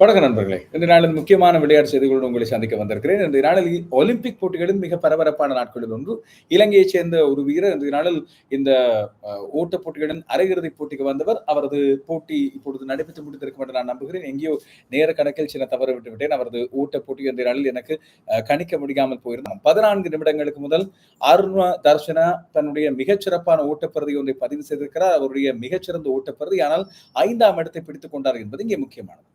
வணக்கம் நண்பர்களே. இந்த நாளில் முக்கியமான விளையாட்டு செய்திகளோடு உங்களை சந்திக்க வந்திருக்கிறேன். இந்த நாளில் ஒலிம்பிக் போட்டிகளின் மிக பரபரப்பான நாட்களில் ஒன்று இலங்கையைச் சேர்ந்த ஒரு வீரர். இந்த நாளில் இந்த ஓட்ட போட்டிகளின் அரையிறுதி போட்டிக்கு வந்தவர். அவரது போட்டி இப்பொழுது நடைபெற்று முடித்திருக்கும் என்று நான் நம்புகிறேன். எங்கேயோ நேர கணக்கில் சின்ன தவறு விட்டுவிட்டேன். அவரது ஓட்ட போட்டி இந்த நாளில் எனக்கு கணிக்க முடியாமல் போயிருந்தான் பதினான்கு நிமிடங்களுக்கு முதல் அருண தர்ஷனா தன்னுடைய மிகச்சிறப்பான ஓட்டப்பருதி ஒன்றை பதிவு செய்திருக்கிறார். அவருடைய மிகச்சிறந்த ஓட்டப்பருதி ஆனால் ஐந்தாம் இடத்தை பிடித்துக் கொண்டார் என்பது இங்கே முக்கியமானது.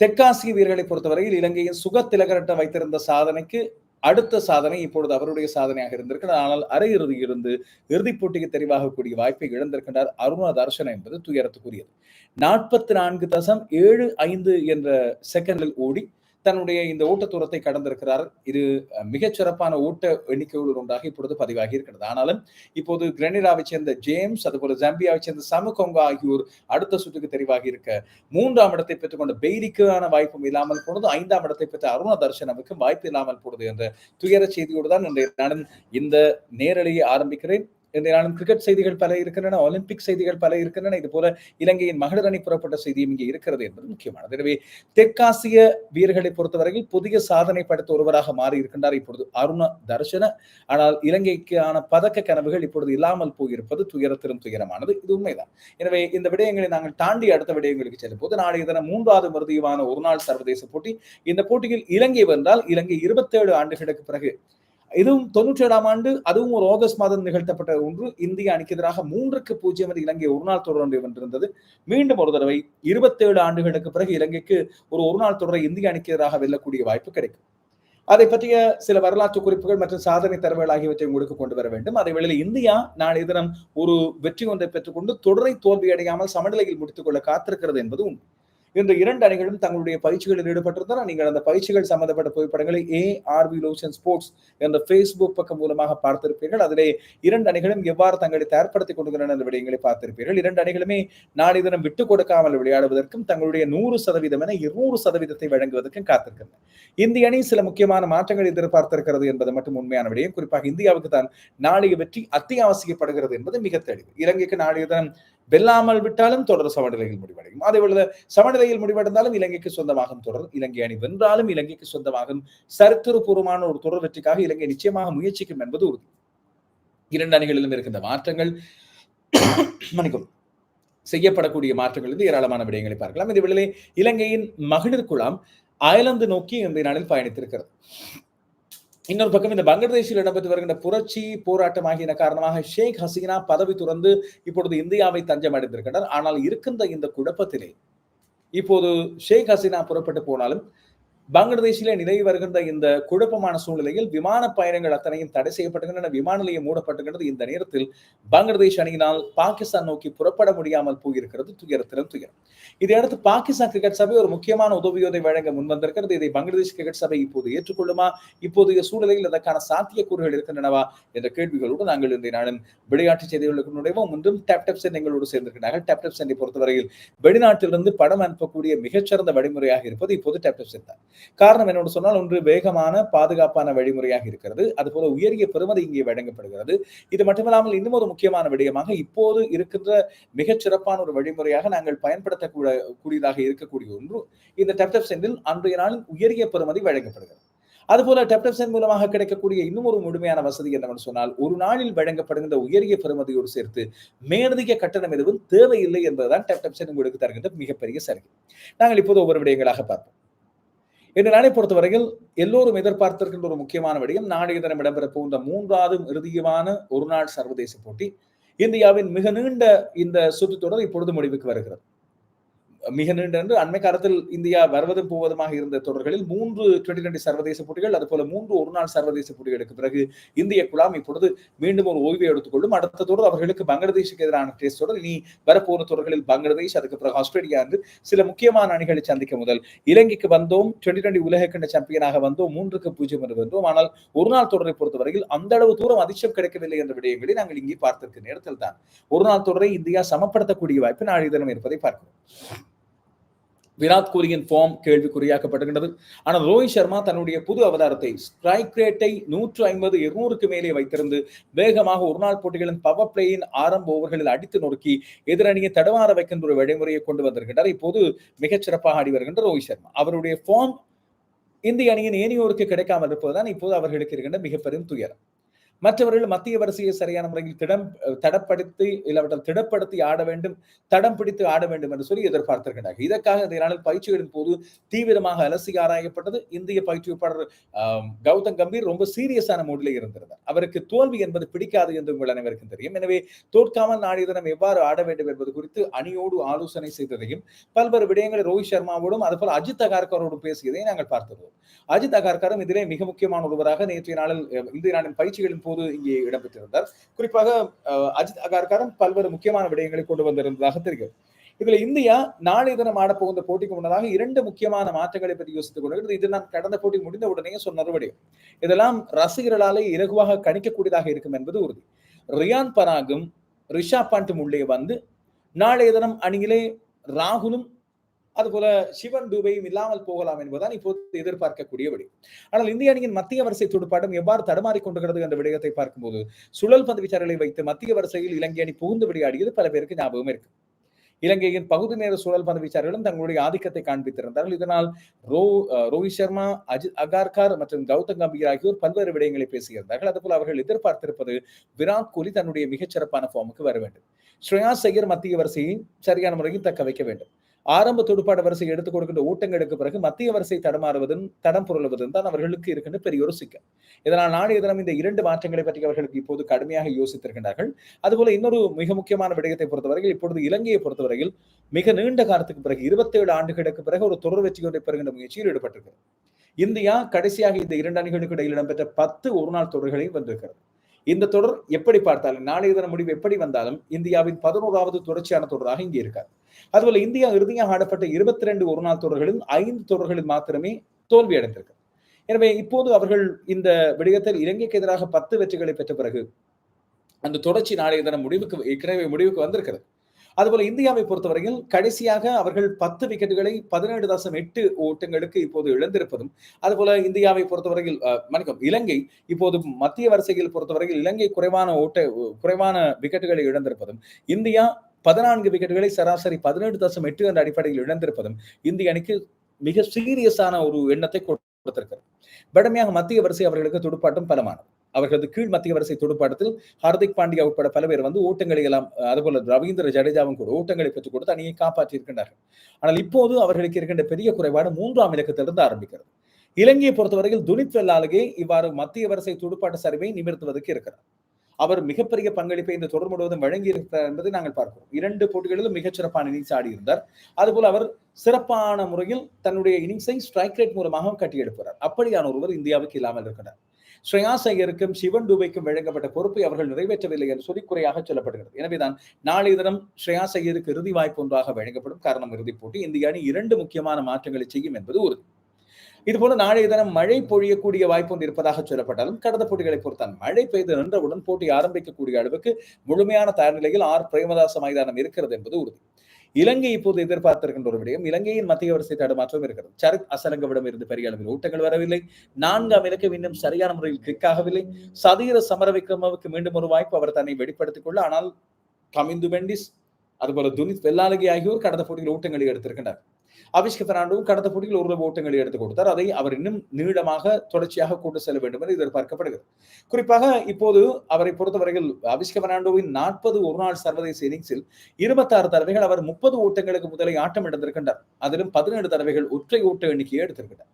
தெற்காசிய வீரர்களை பொறுத்தவரையில் இலங்கையின் சுகத்திலகரட்ட வைத்திருந்த சாதனைக்கு அடுத்த சாதனை இப்பொழுது அவருடைய சாதனையாக இருந்திருக்கிறார் ஆனால் அரையிறுதியில் இருந்து இறுதிப் போட்டிக்கு தெரிவாகக்கூடிய வாய்ப்பை இழந்திருக்கின்றார் அருணா தர்ஷன் என்பது துயரத்துக்குரியது. நாற்பத்தி நான்கு தசம் ஏழு ஐந்து என்ற செகண்டில் ஓடி தன்னுடைய இந்த ஓட்ட தூரத்தை கடந்திருக்கிறார். இது மிகச் சிறப்பான ஓட்ட எண்ணிக்கையோடு ஒன்றாக இப்பொழுது பதிவாகி இருக்கிறது. ஆனாலும் இப்போது கிரனிடாவை சேர்ந்த ஜேம்ஸ் அதுபோல ஜம்பியாவை சேர்ந்த சமகொங்கா ஆகியோர் அடுத்த சுற்றுக்கு தெரிவாகி இருக்க மூன்றாம் இடத்தை பெற்றுக்கொண்ட பெய்ரிக்கான வாய்ப்பும் இல்லாமல் போனது ஐந்தாம் இடத்தை பெற்ற அருண தர்ஷனவுக்கும் வாய்ப்பு இல்லாமல் போனது என்ற துயர செய்தியோடு தான் இன்றைய நான் இந்த நேரலையை ஆரம்பிக்கிறேன். இன்றைய கிரிக்கெட் செய்திகள் பல இருக்கின்றன ஒலிம்பிக் செய்திகள் பல இருக்கின்றன. இது போல இலங்கையின் மகளிர் அணி புறப்பட்ட செய்தியும் இங்கே இருக்கிறது என்பது முக்கியமானது. எனவே தெற்காசிய வீரர்களை பொறுத்தவரையில் புதிய சாதனை படைத்த ஒருவராக மாறி இருக்கின்றார் இப்பொழுது அருண தர்ஷன. ஆனால் இலங்கைக்கான பதக்க கனவுகள் இப்பொழுது இல்லாமல் போயிருப்பது துயரத்திலும் துயரமானது. இது உண்மைதான். எனவே இந்த விடயங்களை நாங்கள் தாண்டி அடுத்த விடயங்களுக்கு செல்லும் போது நாளைய தினம் மூன்றாவது மறுதியுமான ஒரு நாள் சர்வதேச போட்டி. இந்த போட்டியில் இலங்கை வந்தால் இலங்கை இருபத்தேழு ஆண்டுகளுக்கு பிறகு இதுவும் தொண்ணூற்றி ஏழாம் ஆண்டு அதுவும் ஒரு ஆகஸ்ட் மாதம் நிகழ்த்தப்பட்ட ஒன்று. இந்திய அணிக்கு எதிராக மூன்றுக்கு பூஜ்ஜியம் என்று இலங்கை ஒரு நாள் தொடர் ஒன்று வென்றிருந்தது. மீண்டும் ஒரு தடவை இருபத்தேழு ஆண்டுகளுக்கு பிறகு இலங்கைக்கு ஒரு ஒரு நாள் தொடரை இந்திய அணிக்கு எதிராக வெல்லக்கூடிய வாய்ப்பு கிடைக்கும். அதை பற்றிய சில வரலாற்று குறிப்புகள் மற்றும் சாதனை தரவுகள் ஆகியவற்றை உங்களுக்கு கொண்டு வர வேண்டும். அதே வேளையில் இந்தியா நாளை தினம் ஒரு வெற்றி ஒன்றை பெற்றுக்கொண்டு தொடரை தோல்வி அடையாமல் சமநிலையில் முடித்துக் கொள்ள காத்திருக்கிறது என்பது உண்மை. இந்த இரண்டு அணிகளும் தங்களுடைய பயிற்சிகளில் ஈடுபட்டிருந்தால் நீங்கள் அந்த பயிற்சிகள் சம்பந்தப்பட்ட புகைப்படங்களை A R V Loshan sports என்ற ஃபேஸ்புக் பக்கம் மூலமாக பார்த்திருப்பீர்கள். அதிலே இரண்டு அணிகளும் எவ்வாறு தங்களை தயார்படுத்திக் கொண்டுள்ளன என்ற விடயங்களை பார்த்திருப்பீர்கள். இரண்டு அணிகளுமே நாளை தினம் விட்டுக் கொடுக்காமல் விளையாடுவதற்கும் தங்களுடைய நூறு சதவீதம் என இருநூறு சதவீதத்தை வழங்குவதற்கும் காத்திருக்கின்றன. இந்திய அணி சில முக்கியமான மாற்றங்களை எதிர்பார்த்திருக்கிறது என்பது மட்டும் உண்மையான விடயம். குறிப்பாக இந்தியாவுக்கு தான் நாளைய வெற்றி அத்தியாவசியப்படுகிறது என்பது மிக தெளிவு. இலங்கைக்கு நாளைய தினம் வெல்லாமல் விட்டாலும் தொடர் சமநிலையில் முடிவடையும். அதே போல சமநிலையில் முடிவடைந்தாலும் இலங்கைக்கு சொந்தமாகும் தொடர் இலங்கை அணி வென்றாலும் இலங்கைக்கு சொந்தமாகும் சரித்திரபூர்வமான ஒரு தொடர் வெற்றிக்காக இலங்கை நிச்சயமாக முயற்சிக்கும் என்பது உறுதி. இரண்டு அணிகளிலும் இருக்கின்ற மாற்றங்கள் மணிக்கும் செய்யப்படக்கூடிய மாற்றங்கள் இருந்து ஏராளமான விடயங்களை பார்க்கலாம். இந்த வேளையிலே இலங்கையின் மகளிர் குழாம் அயர்லாந்து நோக்கி இந்த நாளில் பயணித்திருக்கிறது. இன்னொரு பக்கம் இந்த பங்களாதேஷில் இடம்பெற்று வருகின்ற புரட்சி போராட்டம் ஆகியன காரணமாக ஷேக் ஹசீனா பதவி துறந்து இப்பொழுது இந்தியாவை தஞ்சம் அடைந்திருக்கின்றனர் ஆனால் இருக்கின்ற இந்த குழப்பத்திலே இப்போது ஷேக் ஹசீனா புறப்பட்டு போனாலும் பங்களாதேஷிலே நிலவி வருகின்ற இந்த குழப்பமான சூழ்நிலையில் விமான பயணங்கள் அத்தனையும் தடை செய்யப்பட்டுகின்றன விமான நிலையம் மூடப்பட்டுகின்றது இந்த நேரத்தில் பங்களாதேஷ் அணியினால் பாகிஸ்தான் நோக்கி புறப்பட முடியாமல் போயிருக்கிறது. துயரத்திலும் துயரம். இதையடுத்து பாகிஸ்தான் கிரிக்கெட் சபை ஒரு முக்கியமான உதவியோதை வழங்க முன்வந்திருக்கிறது. இதை பங்களாதேஷ் கிரிக்கெட் சபை இப்போது ஏற்றுக்கொள்ளுமா? இப்போதைய சூழ்நிலையில் அதற்கான சாத்தியக்கூறுகள் இருக்கின்றனவா? என்ற கேள்விகளோடு நாங்கள் இந்த நாளின் விளையாட்டு செய்திகளுக்கு நுழைவோம். இன்றும் டேப்டப் சென் எங்களோடு சேர்ந்திருக்கிறார்கள். டேப்டெப் சென்னை பொறுத்தவரையில் வெளிநாட்டிலிருந்து படம் அனுப்பக்கூடிய மிகச்சிறந்த வழிமுறையாக இருப்பது இப்போது டேப்டெப் சென் தான். காரணம் என்னோடு சொன்னால் ஒன்று வேகமான பாதுகாப்பான வழிமுறையாக இருக்கிறது. அதுபோல உயரிய பெறுமதி இங்கே வழங்கப்படுகிறது. இது மட்டுமில்லாமல் இன்னும் ஒரு முக்கியமான விடயமாக இப்போது இருக்கின்ற மிகச் சிறப்பான ஒரு வழிமுறையாக நாங்கள் பயன்படுத்தக்கூட கூடியதாக இருக்கக்கூடிய ஒன்று இந்த டெப்டப் சென்டில் அன்றைய நாளில் உயரிய பெறுமதி வழங்கப்படுகிறது. அதுபோல டெப்டப்சன் மூலமாக கிடைக்கக்கூடிய இன்னும் ஒரு முழுமையான வசதி என்னவென்று சொன்னால் ஒரு நாளில் வழங்கப்படுகின்ற உயரிய பெறுமதியோடு சேர்த்து மேலதிக கட்டணம் எதுவும் தேவையில்லை என்பதுதான் டெப்டப்சன் உங்களுக்கு தருகின்ற மிகப்பெரிய சலுகை. நாங்கள் இப்போது ஒவ்வொரு விடயங்களாக பார்ப்போம். இந்த நாளை பொறுத்தவரையில் எல்லோரும் எதிர்பார்த்திருக்கின்ற ஒரு முக்கியமான விடயம் நாளைய தினம் இடம்பெற போகின்ற மூன்றாவது இறுதியமான ஒரு நாள் சர்வதேச போட்டி. இந்தியாவின் மிக நீண்ட இந்த சுற்றுத்தொடர் இப்பொழுது முடிவுக்கு வருகிறது. மிக நீண்ட அண்மை காலத்தில் இந்தியா வருவதும் போவதுமாக இருந்த தொடர்களில் மூன்று டுவெண்டி டுவெண்டி சர்வதேச போட்டிகள் அதுபோல மூன்று ஒரு நாள் சர்வதேச போட்டிகளுக்கு பிறகு இந்திய குழாம் இப்பொழுது மீண்டும் ஒரு ஓய்வை எடுத்துக்கொள்ளும். அடுத்த தொடர் அவர்களுக்கு பங்களாதேஷுக்கு எதிரான டெஸ்ட் தொடர். இனி வரப்போன தொடர்களில் பங்களாதேஷ் அதுக்கு பிறகு ஆஸ்திரேலியா என்று சில முக்கியமான அணிகளை சந்திக்க முதல். இலங்கைக்கு வந்தோம் டுவெண்டி டுவெண்டி உலகக்கண்ட சாம்பியனாக வந்தோம் மூன்றுக்கு பூஜ்ஜியம் என்று வந்தோம் ஆனால் ஒரு நாள் தொடரை பொறுத்தவரையில் அந்த அளவு தூரம் அதிர்ஷ்டம் கிடைக்கவில்லை என்ற விடயங்களை நாங்கள் இங்கே பார்த்திருக்க நேரத்தில் தான் ஒரு நாள் தொடரை இந்தியா சமப்படுத்தக்கூடிய வாய்ப்பு நாளை தினம் இருப்பதை பார்க்கிறோம். விராட் கோலியின் ஃபார்ம் கேள்விக்குறியாக்கப்படுகின்றது ஆனால் ரோஹித் சர்மா தன்னுடைய புது அவதாரத்தை ஸ்ட்ரைக் ரேட்டை நூற்று ஐம்பது இருநூறுக்கு மேலே வைத்திருந்து வேகமாக ஒருநாள் போட்டிகளின் பவர் பிளேயின் ஆரம்ப ஓவர்களில் அடித்து நொறுக்கி எதிரணியை தடவாற வைக்கின்ற ஒரு வழிமுறையை கொண்டு வந்திருக்கின்றார் இப்போது மிகச்சிறப்பாக ஆடி வருகின்ற ரோஹித் சர்மா. அவருடைய ஃபார்ம் இந்திய அணியின் ஏனியோருக்கு கிடைக்காமல் இருப்பதுதான் இப்போது அவர்களுக்கு இருக்கின்ற மிகப்பெரும் துயரம். மற்றவர்கள் மத்திய வரிசையை சரியான முறையில் திடம் தடப்படுத்தி இல்லாவிட்டால் திடப்படுத்தி ஆட வேண்டும் தடம் பிடித்து ஆட வேண்டும் என்று சொல்லி எதிர்பார்த்திருக்கிறார்கள் இதற்காக இந்த நாளில் பயிற்சிகளின் போது தீவிரமாக அலசி ஆராயப்பட்டது இந்திய பயிற்சியாளர் கௌதம் கம்பீர் ரொம்ப சீரியஸான மூடிலே இருந்திருந்தார். அவருக்கு தோல்வி என்பது பிடிக்காது என்று உங்கள் அனைவருக்கும் தெரியும். எனவே தோற்காமல் நாடிய தினம் எவ்வாறு ஆட வேண்டும் என்பது குறித்து அணியோடு ஆலோசனை செய்ததையும் பல்வேறு விடயங்களை ரோஹித் சர்மாவோடும் அதுபோல் அஜித் அகார்கரோடும் பேசியதை நாங்கள் பார்த்திருந்தோம். அஜித் அகார்கரும் இதிலே மிக முக்கியமான ஒருவராக நேற்றைய நாளில் இந்திய நாளின் பயிற்சிகளின் போது இங்கே இடம்பெற்றிருந்தார். குறிப்பாக அஜித் அகார்காரன் பல்வேறு முக்கியமான விடயங்களை கொண்டு வந்திருந்ததாக தெரிகிறது. இதுல இந்தியா நாளை தினம் ஆடப்போகிற போட்டிக்கு முன்னதாக இரண்டு முக்கியமான மாற்றங்களை பற்றி யோசித்துக் கொண்டிருக்கிறது. இது நான் கடந்த போட்டி முடிந்த உடனே சொன்ன விடயம் இதெல்லாம் ரசிகர்களாலே இலகுவாக கணிக்கக்கூடியதாக இருக்கும் என்பது உறுதி. ரியான் பராகும் ரிஷா பாண்டும் உள்ளே வந்து நாளைய தினம் அணியிலே ராகுலும் அதுபோல சிவன் தூபையும் இல்லாமல் போகலாம் என்பதுதான் இப்போது எதிர்பார்க்கக்கூடிய விடி ஆனால் இந்திய அணியின் மத்திய வரிசை துடுப்பாட்டம் எவ்வாறு தடுமாறி கொண்டுகிறது என்ற விடயத்தை பார்க்கும்போது சுழல் பந்து வீச்சாளர்களை வைத்து மத்திய வரிசையில் இலங்கை அணி புகுந்து விளையாடியது பல பேருக்கு ஞாபகம் இருக்கு. இலங்கையின் பகுதி நேர சூழல் பந்து வீச்சாளர்களும் தங்களுடைய ஆதிக்கத்தை காண்பித்திருந்தார்கள். இதனால் ரோ ரோஹித் சர்மா அஜித் அகார்கார் மற்றும் கௌதம் கம்பீர் ஆகியோர் பல்வேறு விடயங்களை பேசியிருந்தார்கள். அதுபோல் அவர்கள் எதிர்பார்த்திருப்பது விராட் கோலி தன்னுடைய மிகச்சிறப்பான ஃபார்முக்கு வர வேண்டும். ஸ்ரேயா செய்யர் மத்திய வரிசையை சரியான முறையில் தக்க வைக்க வேண்டும். ஆரம்ப துடுப்பாட வரிசை எடுத்துக் கொடுக்கின்ற ஊட்டங்களுக்கு பிறகு மத்திய வரிசை தடமாறுவதும் தடம் புரளுவதும் தான் அவர்களுக்கு இருக்கின்ற பெரிய ஒரு சிக்கல். இதனால் நாளைய தினம் இந்த இரண்டு மாற்றங்களை பற்றி அவர்களுக்கு இப்போது கடுமையாக யோசித்திருக்கின்றார்கள் அதுபோல இன்னொரு மிக முக்கியமான விடயத்தை பொறுத்தவரையில் இப்பொழுது இலங்கையை பொறுத்தவரையில் மிக நீண்ட காலத்துக்கு பிறகு இருபத்தேழு ஆண்டுகளுக்கு பிறகு ஒரு தொடர் வெற்றிகளை பெறுகின்ற முயற்சியில் ஈடுபட்டிருக்கிறது. இந்தியா கடைசியாக இந்த இரண்டு அணிகளுக்கு இடையில் இடம்பெற்ற பத்து ஒருநாள் தொடர்களையும் வந்திருக்கிறது இந்த தொடர் எப்படி பார்த்தாலும் நாளைய தின முடிவு எப்படி வந்தாலும் இந்தியாவின் பதினோராவது தொடர்ச்சியான தொடராக இங்கே இருக்காது. அதுபோல இந்தியா இறுதியாக ஆடப்பட்ட இருபத்தி ரெண்டு ஒரு நாள் தொடர்களில் ஐந்து தொடர்களில் மாத்திரமே தோல்வி அடைந்திருக்கு. எனவே இப்போது அவர்கள் இந்த விடயத்தில் இலங்கைக்கு எதிராக பத்து வெற்றிகளை பெற்ற பிறகு அந்த தொடர்ச்சி நாளைய தினம் முடிவுக்கு ஏற்கனவே முடிவுக்கு வந்திருக்கிறது. அதுபோல இந்தியாவை பொறுத்தவரையில் கடைசியாக அவர்கள் பத்து விக்கெட்டுகளை பதினேழு தசம் எட்டு ஓட்டங்களுக்கு இப்போது இழந்திருப்பதும் அதுபோல இந்தியாவை பொறுத்தவரையில் மன்னிக்கும் இலங்கை இப்போது மத்திய வரிசையில் பொறுத்தவரையில் இலங்கை குறைவான ஓட்ட குறைவான விக்கெட்டுகளை இழந்திருப்பதும் இந்தியா பதினான்கு விக்கெட்டுகளை சராசரி பதினேழு தசம் எட்டு என்ற அடிப்படையில் இழந்திருப்பதும் இந்திய அணிக்கு மிக சீரியஸான ஒரு எண்ணத்தை கொடுத்திருக்கிறது. வடமையாக மத்திய வரிசை அவர்களுக்கு துடுப்பாட்டம் பலமானது. அவர்களது கீழ் மத்திய வரிசை துடுப்பாட்டத்தில் ஹார்திக் பாண்டியா உட்பட பல பேர் வந்து ஓட்டங்களை எல்லாம் அதுபோல ரவீந்திர ஜடேஜாவும் கூட ஓட்டங்களை பெற்றுக் கொடுத்து அணியை காப்பாற்றி இருக்கின்றார்கள் ஆனால் இப்போது அவர்களுக்கு இருக்கின்ற பெரிய குறைபாடு மூன்றாம் இலக்கத்திலிருந்து ஆரம்பிக்கிறது. இலங்கையை பொறுத்தவரையில் துனித் வெள்ளாலகே இவ்வாறு மத்திய வரிசை துடுப்பாட்ட சரிவை நிமிர்த்துவதற்கு இருக்கிறார். அவர் மிகப்பெரிய பங்களிப்பை இந்த தொடர் முழுவதும் வழங்கி இருக்கிறார் என்பதை நாங்கள் பார்க்கிறோம். இரண்டு போட்டிகளிலும் மிகச்சிறப்பான இன்னிங்ஸ் ஆடியிருந்தார். அதுபோல் அவர் சிறப்பான முறையில் தன்னுடைய இன்னிங்ஸை ஸ்ட்ரைக் ரேட் மூலமாக கட்டியெடுப்பார் அப்படியான ஒருவர் இந்தியாவுக்கு இல்லாமல் இருக்கிறார். ஸ்ரேயாஸ் ஐயருக்கும் சிவன் டூபைக்கும் வழங்கப்பட்ட பொறுப்பை அவர்கள் நிறைவேற்றவில்லை என்று சொல்லி குறையாக சொல்லப்படுகிறது. எனவேதான் நாளை தினம் ஸ்ரேயாஸ் ஐயருக்கு இறுதி வாய்ப்பு ஒன்றாக வழங்கப்படும். காரணம் இறுதிப் போட்டி இந்திய அணி இரண்டு முக்கியமான மாற்றங்களை செய்யும் என்பது உறுதி. இதுபோல நாளைய தினம் மழை பொழியக்கூடிய வாய்ப்பு ஒன்று இருப்பதாக சொல்லப்பட்டாலும் கடந்த போட்டிகளை பொறுத்தான் மழை பெய்து நின்றவுடன் போட்டி ஆரம்பிக்கக்கூடிய அளவுக்கு முழுமையான தயார் நிலையில் ஆர் பிரேமதாச மைதானம் இருக்கிறது என்பது உறுதி. இலங்கை இப்போது எதிர்பார்த்திருக்கின்ற ஒரு விடயம் இலங்கையின் மத்திய வரிசை தடுமாற்றம் இருக்கிறது. சரத் அசலங்கவிடம் இருந்து பெரிய அளவில் ஊட்டங்கள் வரவில்லை. நான்காம் இலக்கம் இன்னும் சரியான முறையில் கிளிக் ஆகவில்லை. சதீர சமரவிக்ரமவுக்கு மீண்டும் ஒரு வாய்ப்பு அவர் தன்னை வெளிப்படுத்திக் கொள்ள ஆனால் கமிந்து பெண்டிஸ் அதுபோல துனித் வெள்ளாலகி ஆகியோர் கடந்த போட்டியில் ஊட்டங்களை எடுத்திருக்கின்றனர். அபிஷ்க பெர்னாண்டோவும் கடந்த போட்டியில் ஒரு ஓட்டங்களை எடுத்துக் கொடுத்தார். அதை அவர் இன்னும் நீளமாக தொடர்ச்சியாக கொண்டு செல்ல வேண்டும் என்று எதிர்பார்க்கப்படுகிறது. குறிப்பாக இப்போது அவரை பொறுத்தவரையில் அபிஷ்க பெர்னாண்டோவின் நாற்பது ஒருநாள் சர்வதேச இன்னிங்ஸில் இருபத்தாறு தடவைகள் அவர் முப்பது ஓட்டங்களுக்கு முதலை ஆட்டம் எடுத்திருக்கின்றார். அதிலும் பதினேழு தடவைகள் ஒற்றை ஓட்ட எண்ணிக்கையை எடுத்திருக்கின்றார்.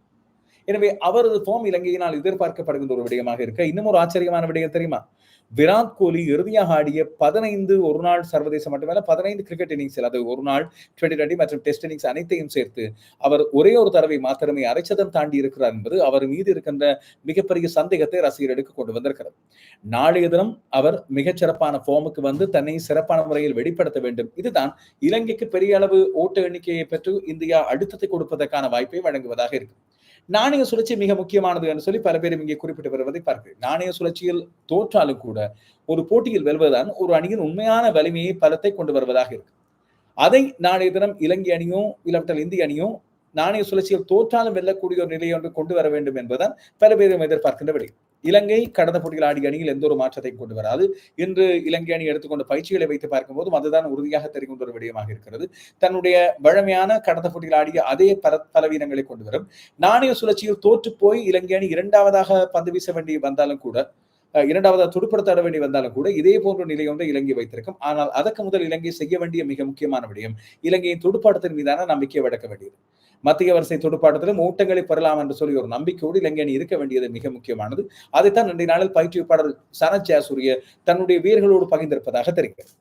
எனவே அவரது ஃபார்ம் இலங்கையினால் எதிர்பார்க்கப்படுகின்ற ஒரு விடயமாக இருக்க இன்னும் ஒரு ஆச்சரியமான விடயம் தெரியுமா? விராட் கோலி இறுதியாக ஆடிய பதினைந்து ஒரு நாள் சர்வதேச மட்டுமல்ல பதினைந்து கிரிக்கெட் இன்னிங்ஸில் அது ஒரு நாள் டுவெண்ட்டி டுவெண்ட்டி மற்றும் டெஸ்ட் இன்னிங்ஸ் அனைத்தையும் சேர்த்து அவர் ஒரே ஒரு தடவை மாத்திரமே அரைச்சதம் தாண்டி இருக்கிறார் என்பது அவர் மீது இருக்கின்ற மிகப்பெரிய சந்தேகத்தை ரசிகர்களுக்கு கொண்டு வந்திருக்கிறது. நாளைய தினம் அவர் மிகச்சிறப்பான ஃபார்முக்கு வந்து தன்னை சிறப்பான முறையில் வெளிப்படுத்த வேண்டும். இதுதான் இலங்கைக்கு பெரிய அளவு ஓட்ட எண்ணிக்கையை பெற்று இந்தியா அழுத்தத்தை கொடுப்பதற்கான வாய்ப்பை வழங்குவதாக இருக்கு. நாணய சுழற்சி மிக முக்கியமானது என்று சொல்லி பல பேரும் இங்கே குறிப்பிட்டு வருவதை பார்க்கிறேன். நாணய சுழற்சியில் தோற்றாலும் கூட ஒரு போட்டியில் வெல்வதுதான் ஒரு அணியின் உண்மையான வலிமையை பலத்தை கொண்டு வருவதாக இருக்கு. அதை நாளைய தினம் இலங்கை அணியோ இல்லாவிட்டால் இந்திய அணியோ நாணய சுழற்சியில் தோற்றாலும் வெல்லக்கூடிய ஒரு நிலையை ஒன்று கொண்டு வர வேண்டும் என்பதுதான் பல பேரும் எதிர்பார்க்கின்ற விடை. இலங்கை கடந்த போட்டியில் ஆடிய அணியில் எந்த ஒரு மாற்றத்தை கொண்டு வராது. இன்று இலங்கை அணி எடுத்துக்கொண்ட பயிற்சிகளை வைத்து பார்க்கும்போது அதுதான் உறுதியாக தெரிகின்ற ஒரு விடயமாக இருக்கிறது. தன்னுடைய வழமையான கடந்த போட்டியில் ஆடிய அதே பல பலவீனங்களை கொண்டு வரும். நாணய சுழற்சியில் தோற்று போய் இலங்கை அணி இரண்டாவதாக பந்து வீச வேண்டி வந்தாலும் கூட இரண்டாவதாக துடுப்படுத்த வேண்டி வந்தாலும் கூட இதே போன்ற நிலை ஒன்றை இலங்கை வைத்திருக்கும். ஆனால் அதற்கு முதல் இலங்கை செய்ய வேண்டிய மிக முக்கியமான விடயம் இலங்கையின் துடுப்பாட்டத்தின் மீதான நம்பிக்கையை வழக்க வேண்டியது. மத்திய வரிசை துடுப்பாட்டத்திலும் ஓட்டங்களை பெறலாம் என்று சொல்லி ஒரு நம்பிக்கையோடு இலங்கை அணி இருக்க வேண்டியது மிக முக்கியமானது. அதைத்தான் இன்றைய நாளில் பயிற்றுவிப்பாளர் சனத் ஜாசூரிய தன்னுடைய வீரர்களோடு பகிர்ந்திருப்பதாக தெரிகிறது.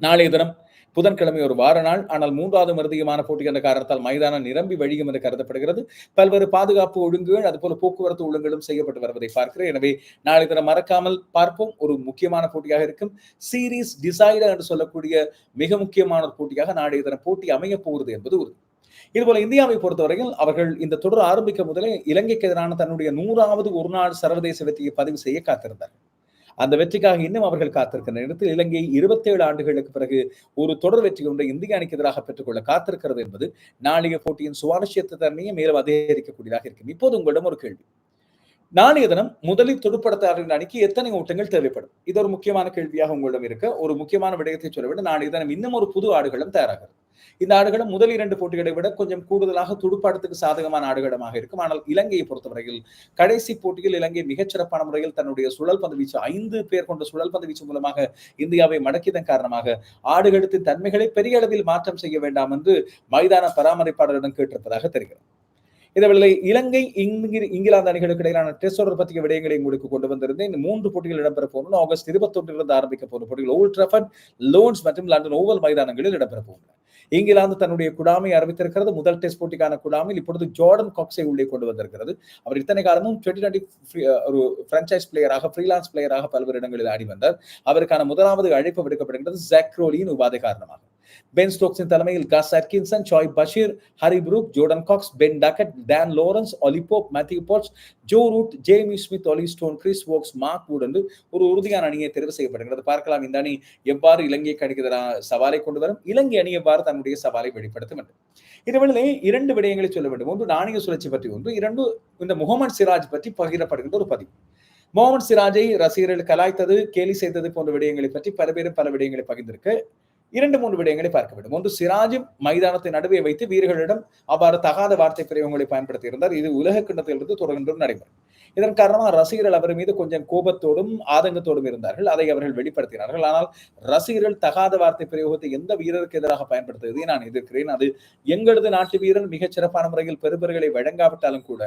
நாளைய தினம் புதன்கிழமை ஒரு வார நாள். ஆனால் மூன்றாவது மருதியமான போட்டி என்ற காரணத்தால் மைதானம் நிரம்பி வழியும் என்று கருதப்படுகிறது. பல்வேறு பாதுகாப்பு ஒழுங்குகள் அதுபோல போக்குவரத்து ஒழுங்குகளும் செய்யப்பட்டு வருவதை பார்க்கிறேன். எனவே நாளை தினம் மறக்காமல் பார்ப்போம். ஒரு முக்கியமான போட்டியாக இருக்கும். சீரீஸ் டிசைடர் என்று சொல்லக்கூடிய மிக முக்கியமான ஒரு போட்டியாக நாளைய தினம் போட்டி அமைய போகிறது என்பது உறுதி. இதுபோல இந்தியாவை பொறுத்தவரையில் அவர்கள் இந்த தொடர் ஆரம்பிக்க முதலே இலங்கைக்கு எதிரான தன்னுடைய நூறாவது ஒரு நாள் சர்வதேச வெற்றியை பதிவு செய்ய காத்திருந்தார்கள். அந்த வெற்றிக்காக இன்னும் அவர்கள் காத்திருக்கின்ற இடத்தில் இலங்கை இருபத்தி ஏழு ஆண்டுகளுக்கு பிறகு ஒரு தொடர் வெற்றி ஒன்றை இந்திய அணிக்கு எதிராக பெற்றுக்கொள்ள காத்திருக்கிறது என்பது நாளைய போட்டியின் சுவாரஸ்யத்தை தன்மையை மேலும் அதிகரிக்கக்கூடியதாக இருக்கும். இப்போது உங்களிடம் ஒரு கேள்வி. நாளைய தினம் முதலில் துடுப்படுத்தாளர்கள் அணிக்கு எத்தனை ஓட்டங்கள் தேவைப்படும்? இது ஒரு முக்கியமான கேள்வியாக உங்களிடம் இருக்க ஒரு முக்கியமான விடயத்தை சொல்லவிட நாளைய தினம் இன்னும் ஒரு புது ஆடுகளும் தயாராகிறது. இந்த ஆடுகளும் முதல் இரண்டு போட்டிகளை விட கொஞ்சம் கூடுதலாக துடுப்பாட்டத்துக்கு சாதகமான ஆடுகளமாக இருக்கும். ஆனால் இலங்கையை பொறுத்தவரையில் கடைசி போட்டியில் இலங்கை மிகச்சிறப்பான முறையில் தன்னுடைய சுழல் பந்து வீச்சு ஐந்து பேர் கொண்ட சுழல் பந்து வீச்சு மூலமாக இந்தியாவை மடக்கியதன் காரணமாக ஆடுகளத்தின் தன்மைகளை பெரிய அளவில் மாற்றம் செய்ய வேண்டாம் என்று மைதான பராமரிப்பாளரிடம் கேட்டிருப்பதாக தெரிகிறது. இதேவேளை இலங்கை இங்கிலாந்து அணிகளுக்கு இடையிலான டெஸ்ட் தொடர் பற்றிய விடயங்களை உங்களுக்கு கொண்டு வந்திருந்தேன். இந்த மூன்று போட்டிகள் இடம்பெற போகணும் ஆகஸ்ட் இருபத்தி ஒன்றிலிருந்து ஆரம்பிக்க போகிற போட்டிகள் ஓல்ட் ட்ரஃபன் லோன்ஸ் மற்றும் லண்டன் ஓவல் மைதானங்களில் இடம்பெற போகின்றன. இங்கிலாந்து தன்னுடைய குடாமை அறிவித்திருக்கிறது. முதல் டெஸ்ட் போட்டிக்கான குடாமில் இப்பொழுது ஜோர்டன் காக்ஸை உள்ளே கொண்டு வந்திருக்கிறது. அவர் இத்தனை காலமும் டுவெண்ட்டி டுவெண்ட்டி ஒரு பிரான்சைஸ் பிளேயராக ஃப்ரீலான்ஸ் பிளேயராக பல்வேறு இடங்களில் ஆடி வந்தார். அவருக்கான முதலாவது அழைப்பு விடுக்கப்படுகிறது ஜாக்ரோலியின் உபாதை காரணமாக. பென் ஸ்டோக்ஸின் தலைமையில் Gus Atkinson Shoaib Bashir Harry Brook Jordan Cox Ben Duckett Dan Lawrence Ollie Pope Matthew Potts Joe Root Jamie Smith Ollie Stone Chris Woakes Mark Wood என்று ஒரு உறுதியான அணியை தெரிவு செய்யப்படுகிறது. பார்க்கலாம் இந்த அணி எவ்வாறு இலங்கையை கணிக்கிறதான சவாலை கொண்டு வரும்? இலங்கை அணி எவ்வாறு தன்னுடைய சவாலை வெளிப்படுத்தும் என்று. இதுவேளை இரண்டு விடயங்களை சொல்ல வேண்டும். ஒன்று நாணய சுழற்சி பற்றி ஒன்று இரண்டு இந்த முகமது சிராஜ் பற்றி பகிரப்படுகின்ற ஒரு பதிவு. முகமது சிராஜை ரசிகர்கள் கலாய்த்தது கேலி செய்தது போன்ற விடயங்களை பற்றி பல பேரும் பல விடயங்களை பகிர்ந்திருக்கு. இரண்டு மூன்று விடயங்களை பார்க்க வேண்டும். ஒன்று சிராஜும் மைதானத்தை நடுவே வைத்து வீரர்களிடம் அவ்வாறு தகாத வார்த்தை பிரிவங்களை பயன்படுத்தி இருந்தார் இது உலக கிண்ணத்திலிருந்து தொடர்கின்ற நடைபெறும். இதன் காரணமாக ரசிகர்கள் அவர் மீது கொஞ்சம் கோபத்தோடும் ஆதங்கத்தோடும் இருந்தார்கள். அதை அவர்கள் வெளிப்படுத்தினார்கள். ஆனால் ரசிகர்கள் தகாத வார்த்தை பிரயோகத்தை எந்த வீரருக்கு எதிராக பயன்படுத்துவதை நான் எதிர்க்கிறேன். அது எங்களது நாட்டு வீரர் மிகச் சிறப்பான முறையில் பெருபர்களை வழங்காவிட்டாலும் கூட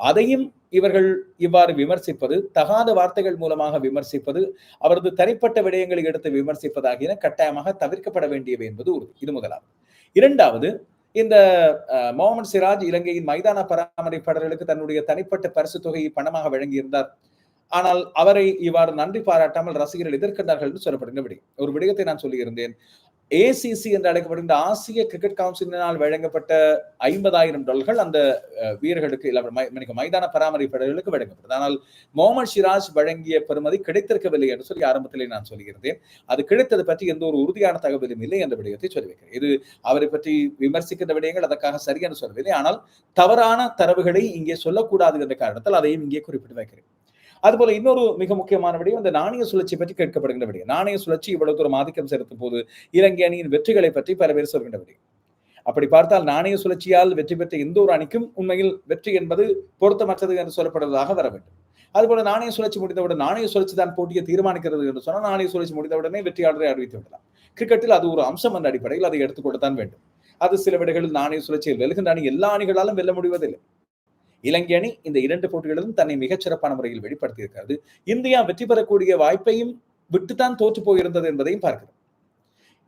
அதையும் இவர்கள் இவ்வாறு விமர்சிப்பது தகாத வார்த்தைகள் மூலமாக விமர்சிப்பது அவரது தனிப்பட்ட விடயங்களை எடுத்து விமர்சிப்பதாகின கட்டாயமாக தவிர்க்கப்பட வேண்டியவை என்பது உறுதி. இது முதலாவது. இரண்டாவது இந்த முகமது சிராஜ் இலங்கையின் மைதான பராமரிப்பாளர்களுக்கு தன்னுடைய தனிப்பட்ட பரிசு தொகையை பணமாக வழங்கியிருந்தார். ஆனால் அவரை இவ்வாறு நன்றி பாராட்டாமல் ரசிகர்கள் எதிர்க்கின்றார்கள் என்று சொல்லப்படுகிற ஒரு விடயத்தை நான் சொல்லியிருந்தேன். ஏசிசி என்று அழைக்கப்படுகின்ற ஆசிய கிரிக்கெட் கவுன்சிலினால் வழங்கப்பட்ட ஐம்பதாயிரம் டாலர்கள் அந்த வீரர்களுக்கு மைதான பராமரிப்பாளர்களுக்கு வழங்கப்பட்டது. ஆனால் முகமது சிராஜ் வழங்கிய பெறுமதி கிடைத்திருக்கவில்லை என்று சொல்லி ஆரம்பத்திலே நான் சொல்லியிருந்தேன். அது கிடைத்தது பற்றி எந்த ஒரு உறுதியான தகவலும் இல்லை என்ற விடயத்தை சொல்லி வைக்கிறேன் இது அவரை பற்றி விமர்சிக்கின்ற விடயங்கள் அதற்காக சரியென்று சொல்லவில்லை. ஆனால் தவறான தரவுகளை இங்கே சொல்லக்கூடாது என்ற காரணத்தால் அதையும் இங்கே குறிப்பிட்டு வைக்கிறேன். அதுபோல இன்னொரு மிக முக்கியமான விடயம் இந்த நாணய சுழற்சி பற்றி கேட்கப்படுகின்ற விடயம். நாணய சுழற்சி இவ்வளவு தூரம் ஆதிக்கம் செலுத்தும் போது இலங்கை அணியின் வெற்றிகளை பற்றி பல பேர் சொல்கின்ற விடயம். அப்படி பார்த்தால் நாணய சுழற்சியால் வெற்றி பெற்ற எந்த ஒரு அணிக்கும் உண்மையில் வெற்றி என்பது பொருத்தமற்றது என்று சொல்லப்படுவதாக வர வேண்டும். அதுபோல நாணய சுழற்சி முடிந்தவுடன் நாணய சுழற்சி தான் போட்டியை தீர்மானிக்கிறது என்று சொன்னால் நாணய சுழற்சி முடிந்தவுடனே வெற்றியாளரை அறிவித்து விடலாம். கிரிக்கெட்டில் அது ஒரு அம்சம் என்ற அடிப்படையில் அதை எடுத்துக்கொள்ளத்தான் வேண்டும். அது சில விடைகளில் நாணய சுழற்சியில் வெல்கின்ற அணி எல்லா அணிகளாலும் வெல்ல முடிவதில்லை. இலங்கை அணி இந்த இரண்டு போட்டிகளிலும் தன்னை மிகச்சிறப்பான முறையில் வெளிப்படுத்தியிருக்கிறது. இந்தியா வெற்றி பெறக்கூடிய வாய்ப்பையும் விட்டுத்தான் தோற்று போயிருந்தது என்பதையும் பார்க்கிறோம்.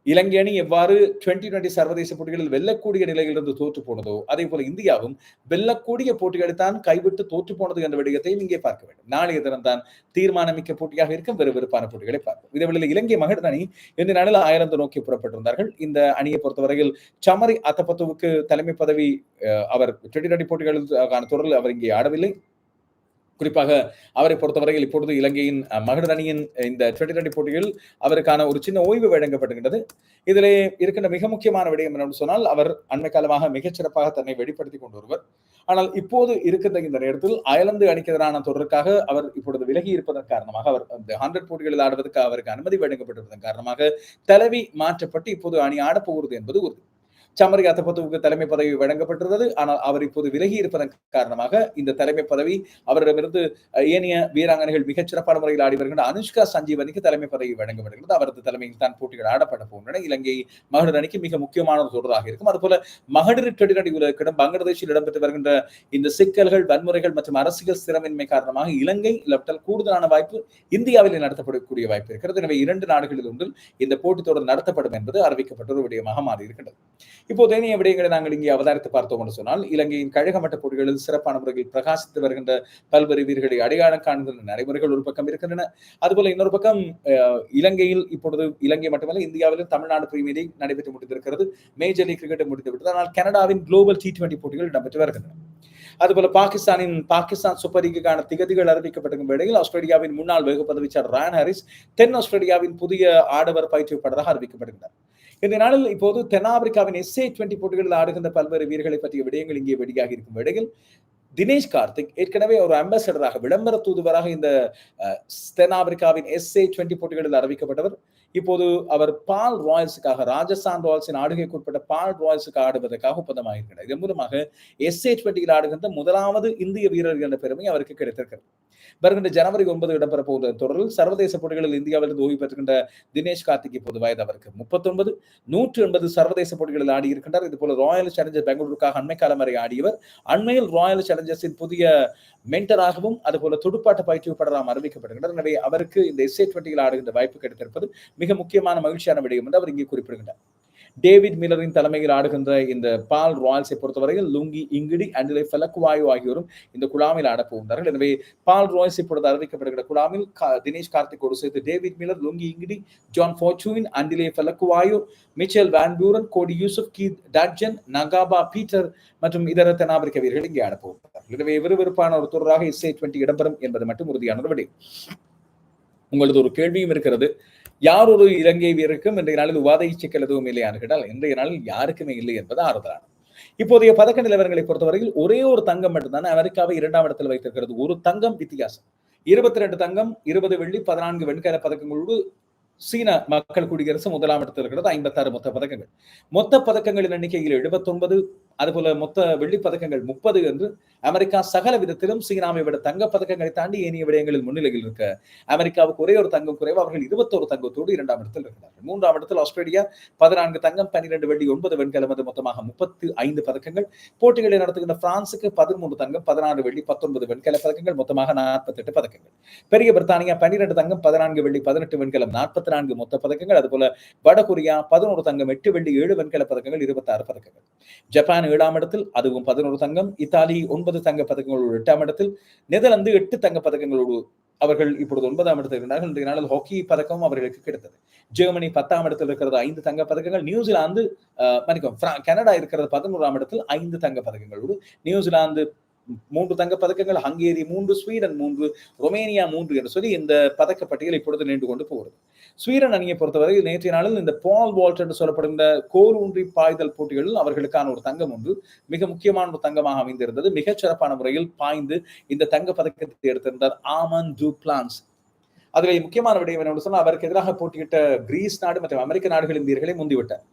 இலங்கை அணி எவ்வாறு டுவெண்டி டுவெண்டி சர்வதேச போட்டிகளில் வெல்லக்கூடிய நிலையிலிருந்து தோற்று போனதோ அதே போல இந்தியாவும் வெல்லக்கூடிய போட்டிகளை தான் கைவிட்டு தோற்று போனது என்ற விடயத்தையும் இங்கே பார்க்க வேண்டும். நாளைய தினம் தான் தீர்மானமிக்க போட்டியாக இருக்கும். வெறு வெறுப்பான போட்டிகளை பார்க்கும் இதேவேளையில் இலங்கை மகளிர் அணி இந்த நாளில் ஆயிரந்து நோக்கி புறப்பட்டிருந்தார்கள். இந்த அணியை பொறுத்தவரையில் சமரி அத்தப்பத்துவுக்கு தலைமை பதவி அவர் டுவெண்டி டுவெண்டி போட்டிகளுக்கான தொடரில் அவர் இங்கே ஆடவில்லை. குறிப்பாக அவரை பொறுத்தவரையில் இப்பொழுது இலங்கையின் அஹ், மகளிர் அணியின் இந்த டுவெண்டி டுவெண்டி போட்டியில் அவருக்கான ஒரு சின்ன ஓய்வு வழங்கப்படுகின்றது இதிலே இருக்கின்ற மிக முக்கியமான விடயம் என்னென்னு சொன்னால் அவர் அண்மை காலமாக மிகச்சிறப்பாக தன்னை வெளிப்படுத்தி கொண்டு வருவர். ஆனால் இப்போது இருக்கின்ற இந்த நேரத்தில் அயலந்து அணிக்கு எதிரான தொடருக்காக அவர் இப்பொழுது விலகி இருப்பதன் காரணமாக அவர் அந்த ஹண்ட்ரட் போட்டிகளில் ஆடுவதற்கு அவருக்கு அனுமதி வழங்கப்பட்டிருப்பதன் காரணமாக தலைவி மாற்றப்பட்டு இப்போது அணி ஆடப்போகிறது என்பது உறுதி. சமரி அத்தபத்துவுக்கு தலைமை பதவி வழங்கப்பட்டிருந்தது. ஆனால் அவர் இப்போது விலகி இருப்பதன் காரணமாக இந்த தலைமை பதவி அவரிடமிருந்து ஏனைய வீராங்கனைகள் மிகச்சிறப்பான முறையில் ஆடி வருகின்ற அனுஷ்கா சஞ்சீவனிக்கு தலைமை பதவி வழங்கப்படுகிறது அவரது தலைமையில் தான் போட்டிகள் ஆடப்பட போகின்றன. இலங்கை மகளிர் அணிக்கு மிக முக்கியமான ஒரு தொடராக இருக்கும். அதுபோல மகளிர் கடிநடி உலகிடம் பங்களாதேஷில் இடம்பெற்று வருகின்ற இந்த சிக்கல்கள் வன்முறைகள் மற்றும் அரசியல் ஸ்திரமின்மை காரணமாக இலங்கை இல்லாவிட்டால் கூடுதலான வாய்ப்பு இந்தியாவில் நடத்தப்படக்கூடிய வாய்ப்பு இருக்கிறது. எனவே இரண்டு நாடுகளில் ஒன்றில் இந்த போட்டித் தொடர் நடத்தப்படும் என்பது அறிவிக்கப்பட்ட ஒரு விடயமாக மாறியிருக்கின்றது. இப்போது ஏனைய விடயங்களை நாங்கள் இங்கே அவதாரித்து பார்த்தோம் என்று சொன்னால் இலங்கையின் கழகமட்ட போட்டிகளில் சிறப்பான முறையில் பிரகாசித்து வருகின்ற பல்வேறு வீரர்களை அடையாளம் காண்கின்ற நடைமுறைகள் ஒரு பக்கம் இருக்கின்றன. அதுபோல இன்னொரு பக்கம் இலங்கையில் இப்பொழுது இலங்கை மட்டுமல்ல இந்தியாவிலும் தமிழ்நாடு பிரீமியர் லீக் நடைபெற்று முடிந்திருக்கிறது. மேஜர் லீக் கிரிக்கெட் முடிந்துவிட்டது ஆனால் கனடாவின் குளோபல் டி டுவெண்டி போட்டிகள் இடம்பெற்று வருகின்றன. அதுபோல பாகிஸ்தானின் பாகிஸ்தான் சூப்பர் லீக்குக்கான திகதிகள் அறிவிக்கப்பட்டிருக்கும் வேளையில் ஆஸ்திரேலியாவின் முன்னாள் வேகப்பந்து வீச்சர் ரான் ஹாரிஸ் தென் ஆஸ்திரேலியாவின் புதிய ஆடவர் பயிற்றுவிப்பாளராக அறிவிக்கப்படுகிறார் இந்த நாளில் இப்போது தென்னாப்பிரிக்காவின் எஸ்ஏ டுவெண்டி போட்டிகளில் ஆடுகின்ற பல்வேறு வீரர்களை பற்றிய விடயங்கள் இங்கே வெளியாகி இருக்கும் வேளையில் தினேஷ் கார்த்திக் ஏற்கனவே ஒரு அம்பாசடராக விளம்பர தூதுவராக இந்த தென்னாப்பிரிக்காவின் எஸ்ஏ டுவெண்டி போட்டிகளில் அறிவிக்கப்பட்டவர். இப்போது அவர் பால் ராயல்ஸுக்காக ராஜஸ்தான் ராயல்ஸின் ஆடுகைக்குட்பட்ட பால் ராயல்ஸுக்கு ஆடுவதற்காக ஒப்பந்தமாகியிருக்கிறார் இதன் மூலமாக எஸ்ஏ பட்டியில் ஆடுகின்ற முதலாவது இந்திய வீரர் என்ற பெருமை அவருக்கு கிடைத்திருக்கிறது. வருகின்ற ஜனவரி ஒன்பது இடம்பெற போகிற தொடரில் சர்வதேச போட்டிகளில் இந்தியாவிலிருந்து ஓய்வு பெற்றுகின்ற தினேஷ் கார்த்திக் இப்போது வயது அவருக்கு முப்பத்தொன்பது. நூற்று எண்பது சர்வதேச போட்டிகளில் ஆடியிருக்கின்றார். இது போல ராயல் சேலஞ்சர் பெங்களூருக்காக அண்மை காலம் வரை ஆடியவர். அண்மையில் ராயல் சேலஞ்சர்ஸின் புதிய மென்டராகவும் அதுபோல துடுப்பாட்ட பயிற்றுவிப்பாளராகவும் அறிவிக்கப்படுகின்றனர். எனவே அவருக்கு இந்த எஸ்ஏ டுவெண்டியில் ஆடுகின்ற வாய்ப்பு கிடைத்திருப்பது மிக மிக முக்கியமான மகிழ்ச்சியான விடயம் என்று அவர் இங்கே குறிப்பிடுகின்றார். டேவிட் மில்லரின் தலைமையில் ஆடுகின்ற இந்த பால் ராயல்ஸை பொறுத்தவரையில் லுங்கி இங்கிடி அண்டிலை ஃபெலக்குவாயு ஆகியோரும் இந்த குழாமில் ஆடப்போகின்றார்கள் எனவே பால் ராயல்ஸ் இப்பொழுது அறிவிக்கப்படுகிற குழாமில் தினேஷ் கார்த்திகோடு சேர்த்து David Miller Lungi Ngidi Bjorn Fortuin Andile Phehlukwayo Mitchell van Buuren Cody Yusuf Keith Dudgeon Nqaba Peter மற்றும் இதர தென்னாப்பிரிக்க வீரர்கள் இங்கே ஆடப்போகிறார்கள் எனவே விறுவிறுப்பான ஒரு தொடராக இசை டுவெண்டி இடம்பெறும் என்பது மட்டும் உறுதியான ஒரு விடயம். உங்களது ஒரு கேள்வியும் இருக்கிறது. யார் ஒரு இலங்கை வீரருக்கும் இன்றைய நாளில் உபாதை சிக்கல் எதுவும் இல்லையான்னு கேட்டால் இன்றைய நாளில் யாருக்குமே இல்லை என்பது ஆறுதலான இப்போதைய பதக்க நிலவரங்களை பொறுத்தவரையில் ஒரே ஒரு தங்கம் மட்டும்தான் அமெரிக்காவை இரண்டாம் இடத்தில் வைத்திருக்கிறது. ஒரு தங்கம் வித்தியாசம். இருபத்தி ரெண்டு தங்கம் இருபது வெள்ளி பதினான்கு வெண்கல பதக்கங்களோடு சீன மக்கள் குடியரசு முதலாம் இடத்தில் இருக்கிறது ஐம்பத்தாறு மொத்த பதக்கங்கள். மொத்த பதக்கங்களின் எண்ணிக்கையில் எழுபத்தொன்பது அதுபோல மொத்த வெள்ளி பதக்கங்கள் முப்பது என்று அமெரிக்கா சகல விதத்திலும் சீனாவை விட தங்க பதக்கங்களை தாண்டி ஏனைய விடயங்களில் முன்னிலையில் இருக்க அமெரிக்காவுக்கு ஒரே ஒரு தங்கம் குறைவு அவர்கள் இருபத்தோரு தங்கத்தோடு இரண்டாம் இடத்தில் இருக்கிறார்கள். மூன்றாம் இடத்தில் ஆஸ்திரேலியா பதினான்கு தங்கம் பன்னிரண்டு வெள்ளி ஒன்பது வெண்கலம் அது மொத்தமாக முப்பத்தி ஐந்து பதக்கங்கள். போட்டிகளை நடத்துகின்ற பிரான்சுக்கு பதிமூன்று தங்கம் பதினாறு வெள்ளி பத்தொன்பது வெண்கல பதக்கங்கள் மொத்தமாக நாற்பத்தி எட்டு பதக்கங்கள். பெரிய பிரித்தானியா பன்னிரண்டு தங்கம் பதினான்கு வெள்ளி பதினெட்டு வெண்கலம் நாற்பத்தி நான்கு மொத்த பதக்கங்கள். அதுபோல வடகொரியா பதினோரு தங்கம் எட்டு வெள்ளி ஏழு வெண்கல பதக்கங்கள் இருபத்தாறு பதக்கங்கள். ஜப்பான் ஏழாம் இடத்தில் அதுவும் பதினோரு தங்கம். இத்தாலி ஒன்பது தங்க பதக்கங்களோடு எட்டாம் இடத்தில். நெதர்லாந்து எட்டு தங்க பதக்கங்களோடு அவர்கள் இப்பொழுது ஒன்பதாம் இடத்தில் இருக்கிறார்கள். இன்றைய நாளில் ஹாக்கி பதக்கம் அவர்களுக்கு கிடைத்தது. ஜெர்மனி பத்தாம் இடத்தில் இருக்கிறது ஐந்து தங்க பதக்கங்கள். நியூசிலாந்து மணிக்கம் கனடா இருக்கிறது பதினோராம் இடத்தில் ஐந்து தங்க பதக்கங்களோடு. நியூசிலாந்து மூன்று தங்க பதக்கங்கள் ஹங்கேரி மூன்று ஸ்வீடன் மூன்று ரொமேனியா மூன்று என்று சொல்லி இந்த பதக்க பட்டியல் இப்பொழுது நின்று கொண்டு போகிறது. ஸ்வீடன் அணியை பொறுத்தவரை நேற்றைய நாளில் இந்த பால் வால்ட் என்று சொல்லப்படும் இந்த ஊன்றி பாய்தல் போட்டிகளில் அவர்களுக்கான ஒரு தங்கம் ஒன்று மிக முக்கியமான ஒரு தங்கமாக அமைந்திருந்தது. மிகச் சிறப்பான முறையில் பாய்ந்து இந்த தங்க பதக்கத்தை எடுத்திருந்தார் ஆமன் டூ பிளான்ஸ் அதில் முக்கியமான விடயம் என்ன சொன்னால் அவருக்கு எதிராக போட்டியிட்ட கிரீஸ் நாடு மற்றும் அமெரிக்க நாடுகளின் வீரர்களை முந்திவிட்டார்.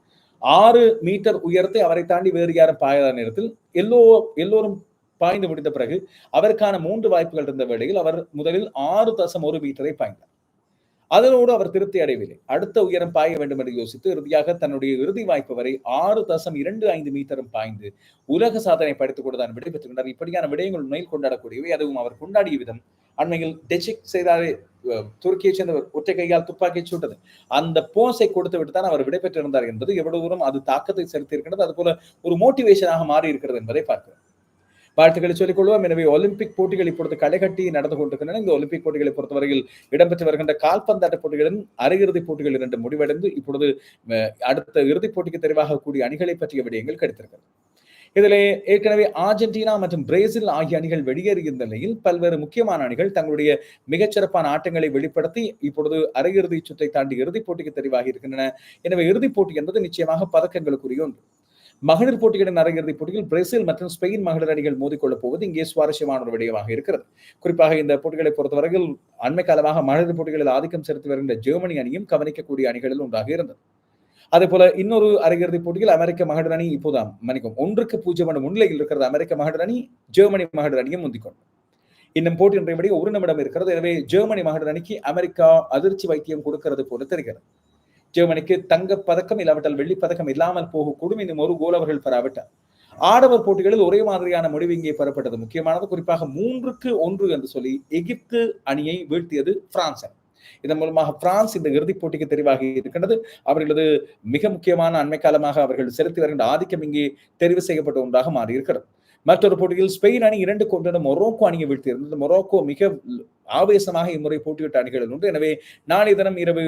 ஆறு மீட்டர் உயரத்தை அவரை தாண்டி வேறு யாரும் பாயாத நேரத்தில் எல்லோ எல்லோரும் பாய்ந்து முடிந்த பிறகு அவருக்கான மூன்று வாய்ப்புகள் இருந்த வேளையில் அவர் முதலில் ஆறு தசம் ஒரு மீட்டரை பாய்ந்தார். அதனோடு அவர் திருப்தி அடையவில்லை. அடுத்த உயரம் பாய வேண்டும் என்று யோசித்து இறுதியாக தன்னுடைய இறுதி வாய்ப்பு வரை ஆறு தசம் இரண்டு ஐந்து மீட்டரும் பாய்ந்து உலக சாதனை படைத்துக் கொண்டு தான் விடைபெற்றுகின்றார் இப்படியான விடயங்கள் உண்மையில் கொண்டாடக்கூடியவை. அதுவும் அவர் கொண்டாடிய விதம் அண்மையில் டெச்சிக் செய்தாரே துருக்கியை சேர்ந்த ஒற்றை கையால் துப்பாக்கி சுட்டது. அந்த போஸை கொடுத்து விட்டு தான் அவர் விடைபெற்றிருந்தார் என்பது எவ்வளவு தூரம் அது தாக்கத்தை செலுத்தி இருக்கின்றது அது போல ஒரு மோட்டிவேஷனாக மாறி இருக்கிறது என்பதை பார்க்கிறோம். வாழ்த்துக்களை சொல்லிக் கொள்வோம். எனவே ஒலிம்பிக் போட்டிகள் இப்பொழுது களைகட்டி நடந்து கொண்டிருக்கின்றன. இந்த ஒலிம்பிக் போட்டிகளை பொறுத்தவரையில் இடம்பெற்று வருகின்ற கால்பந்தாட்ட போட்டிகளின் அரையிறுதிப் போட்டிகள் இரண்டு முடிவடைந்து இப்பொழுது அடுத்த இறுதிப் போட்டிக்கு தெரிவாக கூடிய அணிகளை பற்றிய விடயங்கள் கிடைத்திருக்கிறது. இதில் ஏற்கனவே அர்ஜென்டினா மற்றும் பிரேசில் ஆகிய அணிகள் வெளியேறிய நிலையில் பல்வேறு முக்கியமான அணிகள் தங்களுடைய மிகச்சிறப்பான ஆட்டங்களை வெளிப்படுத்தி இப்பொழுது அரையிறுதி சுற்றை தாண்டி இறுதிப் போட்டிக்கு தெரிவாகி இருக்கின்றன. எனவே இறுதிப் போட்டி என்பது நிச்சயமாக பதக்கங்களுக்குரிய ஒன்று. மகளிர் போட்டிகளின் அரையிறுதிப் போட்டியில் பிரேசில் மற்றும் ஸ்பெயின் மகளிர் அணிகள் மோதிக்கொள்ளப் போவது இங்கே சுவாரஸ்யமான ஒரு விடயமாக இருக்கிறது. குறிப்பாக இந்த போட்டிகளை பொறுத்தவரையில் அண்மை காலமாக மகளிர் போட்டிகளில் ஆதிக்கம் செலுத்தி வருகின்ற ஜெர்மனி அணியும் கவனிக்கக்கூடிய அணிகளில் ஒன்றாக இருந்தது. அதே போல இன்னொரு அரையிறுதிப் போட்டியில் அமெரிக்க மகளிர் அணி இப்போதாம் மன்னிக்கும் ஒன்றுக்கு பூஜ்ஜியம் என்ற முன்னிலையில் இருக்கிறது. அமெரிக்க மகளிர் அணி ஜெர்மனி மகளிர் அணியும் முந்திக்கொண்டு இன்னும் போட்டி ஒரு நிமிடம் இருக்கிறது. எனவே ஜெர்மனி மகளிர் அணிக்கு அமெரிக்கா அதிர்ச்சி வைத்தியம் கொடுக்கிறது போல தெரிகிறது. ஜெர்மனிக்கு தங்க பதக்கம் இல்லாவிட்டால் வெள்ளி பதக்கம் இல்லாமல் போகக்கூடும் இன்னும் ஒரு கோல் அவர்கள் பெறாவிட்டார். ஆடவர் போட்டிகளில் ஒரே மாதிரியான முடிவு இங்கே பெறப்பட்டது. முக்கியமானது குறிப்பாக மூன்றுக்கு ஒன்று என்று சொல்லி எகிப்து அணியை வீழ்த்தியது பிரான்ஸ் அணி. இதன் மூலமாக பிரான்ஸ் இந்த இறுதிப் போட்டிக்கு தெரிவாகி இருக்கின்றது. அவர்களது மிக முக்கியமான அண்மை காலமாக அவர்கள் செலுத்தி வருகின்ற ஆதிக்கம் இங்கே தெரிவு செய்யப்பட்ட ஒன்றாக மாறி இருக்கிறது மற்றொரு போட்டியில் ஸ்பெயின் அணி இரண்டு கொண்டு மொரோக்கோ அணியை வீழ்த்தியிருந்தது. மொரோக்கோ மிக ஆவேசமாக இம்முறை போட்டியிட்ட அணிகள் உண்டு எனவே நாளைய தினம் இரவு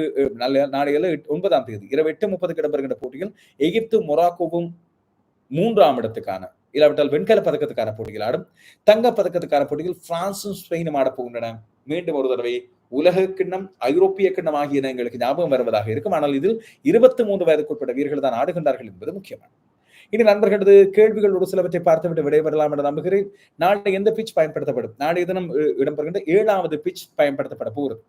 நாளையில ஒன்பதாம் தேதி இரவு எட்டு முப்பதுக்கு இடம்பெறுகின்ற போட்டியில் எகிப்து மொராக்கோவும் மூன்றாம் இடத்துக்கான இல்லாவிட்டால் வெண்கல பதக்கத்துக்கான போட்டிகள் ஆடும். தங்க பதக்கத்துக்கான போட்டியில் பிரான்சும் ஸ்பெயினும் ஆடப் போகின்றன. மீண்டும் ஒரு தடவை உலக கிண்ணம் ஐரோப்பிய கிண்ணம் ஆகியன எங்களுக்கு ஞாபகம் வருவதாக இருக்கும். ஆனால் இதில் இருபத்தி மூன்று வயதுக்குட்பட்ட வீரர்கள் தான் ஆடுகின்றார்கள் என்பது முக்கியமான இனி நண்பர்களது கேள்விகள் ஒரு சிலவற்றை பார்த்துவிட்டு விடைபெறலாம் என்று நம்புகிறேன். நாளை எந்த பிச் பயன்படுத்தப்படும்? நாளைய தினம் இடம்பெறுகின்ற ஏழாவது பிச் பயன்படுத்தப்பட போகிறது.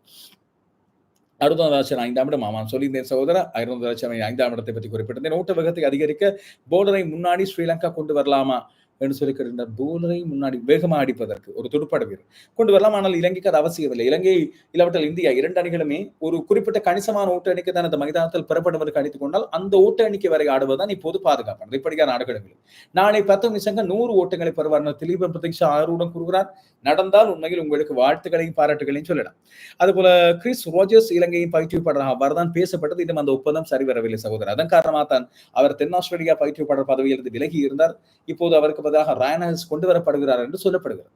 அருந்தராட்சன் ஐந்தாம் இடம். ஆமாம் சொல்லியிருந்தேன் சகோதரர் அருந்தராட்சன் ஐந்தாம் இடத்தை பற்றி குறிப்பிட்டிருந்தேன். ஓட்ட வேகத்தை அதிகரிக்க போலரை முன்னாடி ஸ்ரீலங்கா கொண்டு வரலாமா? என்று சொல்லி கேட்டிருந்தார் போலரை முன்னாடி வேகமாக அடிப்பதற்கு ஒரு துடுப்பாட வீரர். கொண்டு வரலாம் ஆனால் இலங்கைக்கு அது அவசியம் இல்லை இலங்கை இல்லாவிட்டால் இந்தியா இரண்டு அணிகளுமே ஒரு குறிப்பிட்ட கணிசமான ஓட்ட அணிக்கு தான் அந்த மைதானத்தில் பெறப்படுவதற்கு கணித்துக் கொண்டால் அந்த ஓட்ட அணிக்கு வரை ஆடுவதுதான் இப்போது பாதுகாப்பானது. இப்படியான நாடுகளும் நாளை பத்து நிமிஷங்க நூறு ஓட்டங்களை பெறுவார் திலீபன் பிரதீஷ் ஆர்வம் கூறுகிறார். நடந்தால் உண்மையில் உங்களுக்கு வாழ்த்துக்களையும் பாராட்டுகளையும் சொல்லலாம். அதுபோல கிறிஸ் ரோஜர்ஸ் இலங்கையின் பயிற்றுவிப்பாளராக அவர்தான் பேசப்பட்டது. இன்னும் அந்த ஒப்பந்தம் சரிவரவில்லை சகோதரர். அதன் காரணமாக தான் அவர் தென் ஆஸ்திரேலியா பயிற்றுவிப்பாளர் பதவியிலிருந்து விலகி இருந்தார். இப்போது அவருக்கு பதிலாக ராயனஸ் கொண்டு வரப்படுகிறார் என்று சொல்லப்படுகிறது.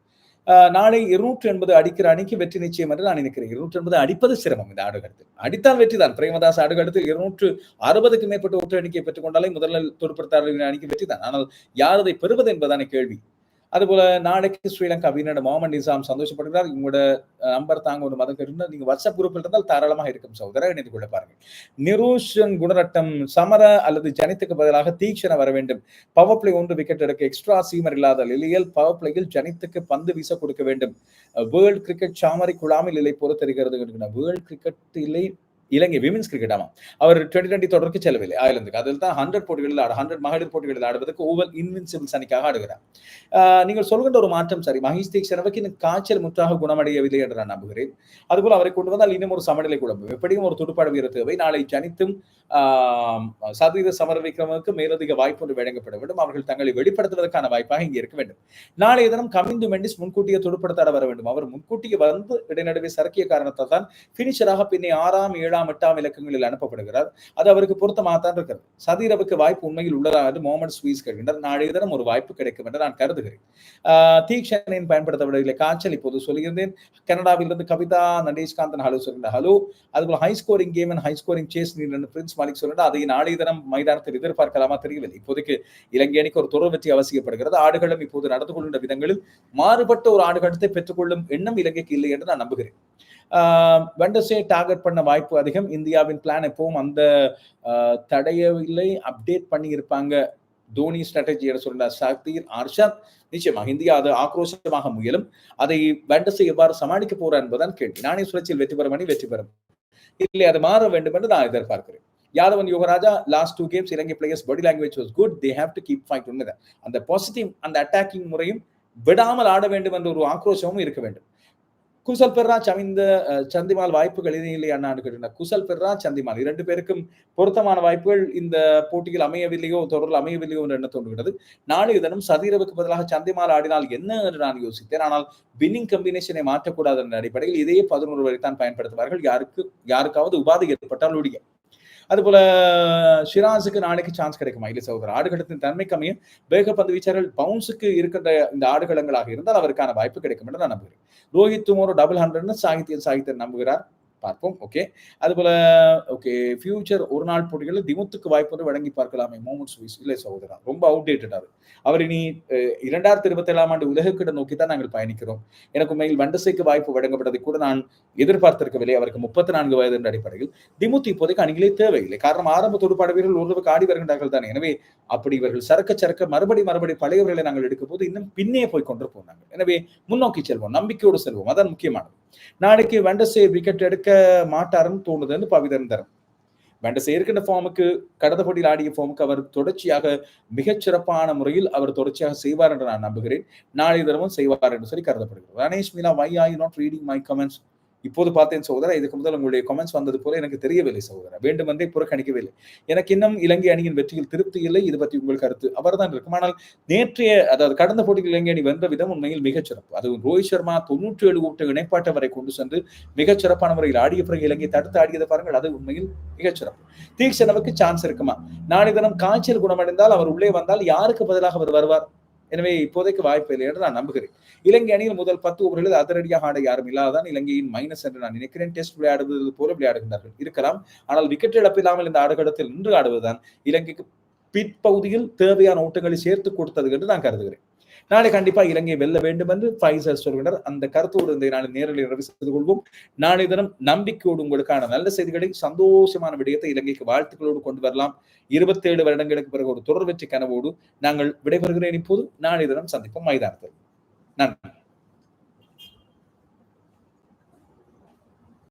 நாளை இருநூற்றி எண்பது அடிக்கிற அணிக்கு வெற்றி நிச்சயம் என்று நான் நினைக்கிறேன். இருநூற்று எண்பது அடிப்பது சிரமம் இந்த ஆடுகளத்தில் அடித்தால் வெற்றி தான். பிரேமதாஸ் ஆடுகளத்தில் இருநூற்று அறுபதுக்கு மேற்பட்ட ஒற்று அணிக்கை பெற்றுக் கொண்டாலே முதலில் துடுப்படுத்தாளர்களின் அணிக்கு வெற்றி தான். ஆனால் யார் அதை பெறுவது என்பதான கேள்வி. அதுபோல நாளைக்கு ஸ்ரீலங்கா வீரனோட மொஹமன் நிசாம் சந்தோஷப்படுகிறார். உங்களோட நம்பர் தாங்க ஒரு மதம் கேட்டு நீங்க வாட்ஸ்அப் குரூப்பில் இருந்தால் தாராளமாக இருக்கும் சகோதரர். இணைந்து கொள்ள பாருங்கள். நிரூஷன் குணரட்டம் சமர அல்லது ஜனித்துக்கு பதிலாக தீக்ஷண வர வேண்டும். பவர் பிளே ஒன்று விக்கெட் எடுக்க எக்ஸ்ட்ரா சீமர் இல்லாத லிலியல் பவர் பிளேயில் ஜனித்துக்கு பந்து வீச கொடுக்க வேண்டும். வேர்ல்ட் கிரிக்கெட் சாமரை குழாமில் இல்லை பொறு தெரிகிறது. வேர்ல்ட் கிரிக்கெட் இல்லை இலங்கை விமென்ஸ் கிரிக்கெட் ஆமாம். அவர் டுவெண்ட்டி டுவெண்ட்டி தொடருக்கு செல்லவில்லை. ஆயிரந்துக்கு அதில் தான் ஹண்ட்ரட் போட்டிகளில் ஆட ஹண்ட்ரட் மகளிர் போட்டிகளில் ஆடுவதற்கு ஓவல் இன்வின்சிபிள்ஸ் அணிக்காக ஆடுகிறார். நீங்கள் சொல்கின்ற ஒரு மாற்றம் சரி. மகேஷ் தீக்ஷனவுக்கு இன்னும் காய்ச்சல் முற்றாக குணமடையவில்லை என்று நான் நம்புகிறேன். அதுபோல் அவரை கொண்டு வந்தால் இன்னும் ஒரு சமநிலை குழம்பு எப்படியும் ஒரு துடுப்பாடு வீர தேவை. நாளை ஜனித்தும் சதவீத சமர மேலதிக வாய்ப்பு ஒன்று வழங்கப்பட வேண்டும். அவர்கள் தங்களை வெளிப்படுத்துவதற்கான வாய்ப்பாக இங்கே இருக்க வேண்டும். நாளைய தினம் கமிந்து மெண்டிஸ் முன்கூட்டியே துடுப்படுத்தாட வர வேண்டும். அவர் முன்கூட்டியே வந்து இடைநடுவே சரக்கிய காரணத்தால் தான் பினிஷராக பின்னே ஆறாம் ஏழாம் எட்டாம் இலக்கங்களில் அனுப்பப்படுகிறார். அது அவருக்கு பொருத்தமாகத்தான் இருக்கிறது. சதீரவுக்கு வாய்ப்பு உண்மையில் உள்ளதா என்று முகமது ஸ்வீஸ் கேட்கின்றார். நாளைய தினம் ஒரு வாய்ப்பு கிடைக்கும் என்று நான் கருதுகிறேன். தீக்ஷனின் பயன்படுத்தப்படவில்லை காய்ச்சல் இப்போது சொல்லியிருந்தேன். கனடாவிலிருந்து கவிதா நடேஷ்காந்தன் ஹலோ சொல்கிறார் ஹலோ அதுபோல் high scoring game and high scoring chase Prince Malik சொல்கிறார் அதை நாளைய தினம் மைதானத்தில் எதிர்பார்க்கலாமா தெரியவில்லை. இப்போதைக்கு இலங்கை அணிக்கு ஒரு தொடர் வெற்றி அவசியப்படுகிறது. ஆடுகளும் இப்போது நடந்து கொள்கின்ற விதங்களில் மாறுபட்ட ஒரு ஆடுகளத்தை பெற்றுக்கொள்ளும் எண்ணம் இலங்கைக்கு இல்லை என்று நான் நம்புகிறேன். வெண்டர்ஸே டார்கெட் பண்ண வாய்ப்பு அதிகம். இந்தியாவின் பிளான் எப்பவும் அந்த தடையவில்லை. அப்டேட் பண்ணி இருப்பாங்க தோனி ஸ்ட்ராட்டஜி சொல்ற சக்தீர் அர்ஷத் நிச்சயமாக இந்தியா அது ஆக்ரோஷமாக முயலும். அதை வெண்டர்ஸை எவ்வாறு சமாளிக்க போறா என்பதுதான் கேள்வி. நானே சுழற்சியில் வெற்றி பெறும் அணி வெற்றி பெறும் இல்லை அது மாற வேண்டும் என்று நான் எதிர்பார்க்கிறேன். Yadavan Yuvaraja last two games Ilangai players body language was good they have to keep fight உண்மைதான் அந்த பாசிட்டிவ் அந்த அட்டாக்கிங் முறையும் விடாமல் ஆட வேண்டும் என்ற ஒரு ஆக்ரோஷமும் இருக்க வேண்டும். குசல் பெர்ராஜ் அமைந்த சந்திமால் வாய்ப்புகள் இது இல்லை அண்ணாண்டு கேட்டிருந்தார். குசல் பெர்ராஜ் சந்திமால் இரண்டு பேருக்கும் பொருத்தமான வாய்ப்புகள் இந்த போட்டியில் அமையவில்லையோ தொடரில் அமையவில்லையோ என்று என்ன தோன்றுகிறது. நாளைய தினம் சதீரவுக்கு பதிலாக சந்திமால் ஆடினால் என்ன என்று நான் யோசித்தேன். ஆனால் வின்னிங் கம்பினேஷனை மாற்றக்கூடாது என்ற அடிப்படையில் இதே பதினோரு வரை தான் பயன்படுத்துவார்கள். யாருக்கு யாருக்காவது உபாதை ஏற்பட்டால் ஒழிய அதுபோல ஷிராஸுக்கு நாளைக்கு சான்ஸ் கிடைக்குமா? இல்லை சகோதரர் ஆடுகளத்தின் தன்மை கம்மியும் வேகப்பந்து வீச்சர்கள் பவுன்ஸுக்கு இருக்கின்ற இந்த ஆடுகளங்களாக இருந்தால் அவருக்கான வாய்ப்பு கிடைக்கும் என்று நான் நம்புகிறேன். ரோஹித் துமோரோ டபுள் ஹண்ட்ரட்னு சாகித்யன் சாகித்யன் நம்புகிறார். பார்ப்போம். ஓகே அதுபோல ஓகே ஃபியூச்சர் ஒரு நாள் போட்டிகளில் திமுத்துக்கு வாய்ப்பு வந்து வழங்கி பார்க்கலாமே மோமன்ஸ் சுவிஸ் இல்லை சகோதரா. ரொம்ப அவுடேட்டடாக அவர் இனி அஹ், இரண்டாயிரத்தி இருபத்தி ஏழாம் ஆண்டு உலகக்கிட நோக்கி தான் நாங்கள் பயணிக்கிறோம். எனக்கு உண்மையில் வண்டசைக்கு வாய்ப்பு வழங்கப்பட்டதை கூட நான் எதிர்பார்த்திருக்கவில்லை. அவருக்கு முப்பத்தி நான்கு வயது என்ற அடிப்படையில். திமுத்து இப்போதைக்கு அணிகளே தேவையில்லை. காரணம் ஆரம்ப துடுப்பாட வீரர்கள் ஓரளவுக்கு ஆடி வருகின்றார்கள் தானே. எனவே அப்படி இவர்கள் சரக்க சரக்க மறுபடி மறுபடி பழையவர்களை நாங்கள் எடுக்கும் போது இன்னும் பின்னே போய் கொண்டு போனாங்க எனவே முன்னோக்கி செல்வோம் நம்பிக்கையோடு செல்வோம். அதான் முக்கியமானது. நாளைக்கு வெண்டசே விக்கெட் எடுக்க மாட்டாருன்னு தோணுதுன்னு பவிதன் தரம். வெண்டசே இருக்கின்ற ஃபார்முக்கு கடந்த போட்டியில் ஆடிய ஃபார்முக்கு அவர் தொடர்ச்சியாக மிகச்சிறப்பான முறையில் அவர் தொடர்ச்சியாக செய்வார் என்று நான் நம்புகிறேன். நாளை தினமும் செய்வார் என்று சொல்லி கருதப்படுகிறது. Ranesh Meena why are you not reading my comments இப்போது பார்த்தேன் சகோதரா இதுக்கு முதல் உங்களுடைய கமெண்ட்ஸ் வந்தது போல எனக்கு தெரியவில்லை சகோதரா வேண்டுமென்றே புறக்கணிக்கவில்லை. எனக்கு இன்னும் இலங்கை அணியின் வெற்றியில் திருப்தி இல்லை இது பற்றி உங்கள் கருத்து. அவர்தான் இருக்கும். ஆனால் நேற்றைய அதாவது கடந்த போட்டியில் இலங்கை அணி வென்ற விதம் உண்மையில் மிகச் சிறப்பு. அது ரோஹித் சர்மா தொண்ணூற்றி ஏழு ஓட்ட இணைப்பாட்டை வரை கொண்டு சென்று மிகச் சிறப்பான முறையில் ஆடிய பிறகு இலங்கை தடுத்து ஆடியதை பாருங்கள் அது உண்மையில் மிகச் சிறப்பு. தீக்ஷணவுக்கு சான்ஸ் இருக்குமா? நாளை தினம் காய்ச்சல் குணமடைந்தால் அவர் உள்ளே வந்தால் யாருக்கு பதிலாக அவர் வருவார்? எனவே இப்போதைக்கு வாய்ப்பு இல்லை என்று நான் நம்புகிறேன். இலங்கை அணியில் முதல் பத்து ஓவர்களில் அதிரடியாக ஆட யாரும் இல்லாததான் இலங்கையின் மைனஸ் என்று நான் நினைக்கிறேன். டெஸ்ட் விளையாடுவது போல விளையாடுகின்றார்கள். இருக்கலாம். ஆனால் விக்கெட் இழப்பில்லாமல் இந்த ஆடுகளத்தில் நின்று ஆடுவதுதான் இலங்கைக்கு பிற்பகுதியில் தேவையான ஓட்டங்களை சேர்த்து கொடுத்தது என்று நான் கருதுகிறேன். நாளை கண்டிப்பா இலங்கை வெல்ல வேண்டும் என்று ஃபைசர் சொல்கின்றார் அந்த கருத்தோடு இந்த நாளை நேரில் நிறைவு செய்து கொள்வோம். நாளை தினம் நம்பிக்கையோடு உங்களுக்கான நல்ல செய்திகளை சந்தோஷமான விடயத்தை இலங்கைக்கு வாழ்த்துக்களோடு கொண்டு வரலாம். இருபத்தேழு வருடங்களுக்கு பிறகு ஒரு தொடர் வெற்றி கனவோடு நாங்கள் விடைபெறுகிறேன். இப்போது நாளை தினம் சந்திப்போம். மைதானத்தில். நன்றி.